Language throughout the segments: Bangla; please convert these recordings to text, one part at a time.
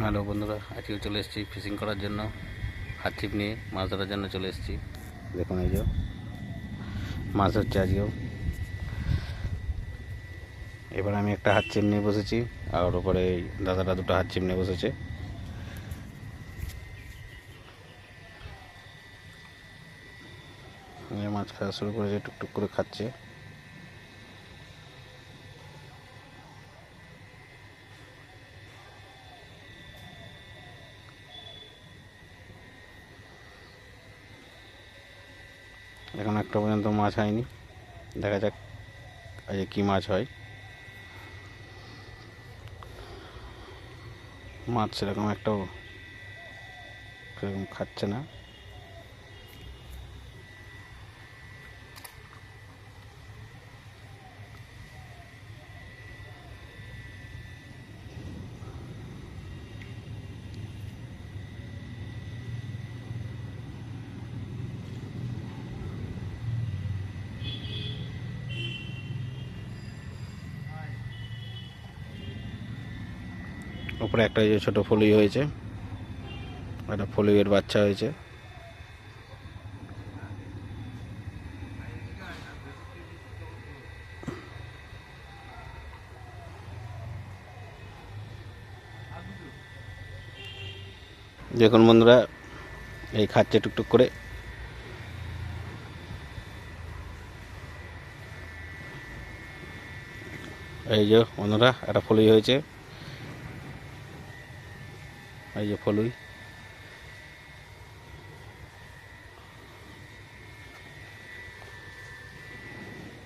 হ্যালো বন্ধুরা, আজকে চলে এসেছি ফিশিং করার জন্য। হাত ছিপ নিয়ে মাছ ধরার জন্য চলে এসেছি। দেখুন এই যে, মাছ হচ্ছে আজকেও। এবার আমি একটা হাত ছিপ নিয়ে বসেছি, আর ওপরে দাদারা দুটো হাত ছিপ নিয়ে বসেছে। মাছ খাওয়া শুরু করেছে, টুকটুক করে খাচ্ছে। এখন একটা পর্যন্ত মাছ হয়নি। দেখা যাক আজকে কী মাছ হয়। মাছ সেরকম একটাও সেরকম খাচ্ছে না। উপরে একটা যে ছোটো ফলুই হয়েছে। একটা ফলুইয়ের বাচ্চা হয়েছে। দেখুন বন্ধুরা, এই খাচ্ছে টুকটুক করে। এই যে বন্ধুরা, একটা ফলুই হয়েছে। এই যে ফলুই।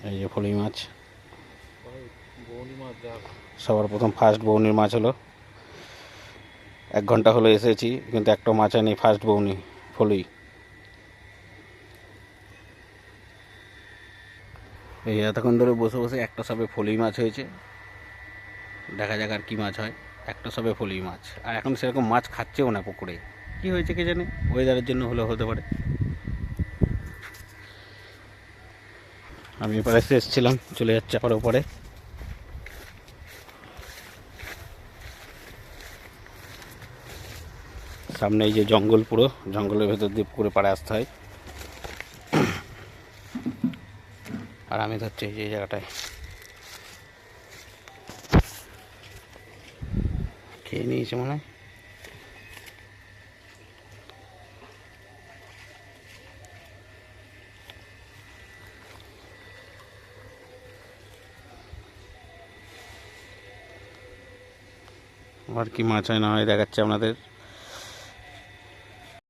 এই যে ফলুই মাছ। সবার প্রথম ফার্স্ট বৌনির মাছ হলো। এক ঘণ্টা হলো এসেছি, কিন্তু একটা মাছ নেই ফার্স্ট বৌনি, ফলুই। এই এতক্ষণ ধরে বসে বসে একটা সবে ফলুই মাছ হয়েছে। দেখা যাক আর কী মাছ হয়। একটা সবে ফলুই মাছ। আর এখন সেরকম মাছ খাচ্ছেও না পুকুরে। কি হয়েছে কে জানে? ওয়েদারের জন্য হলেও হতে পারে। আমি এপারে এসে এসেছিলাম, চলে যাচ্ছে আবার ওপরে। সামনে এই যে জঙ্গল পুরো, জঙ্গলের ভেতর দিয়ে পুকুরে পাড়ে আসতে হয়। আর আমি ধরছি এই জায়গাটায়। খেয়ে নিয়েছে মনে হয়। আর কি মাছ হয় না হয় দেখাচ্ছে আপনাদের।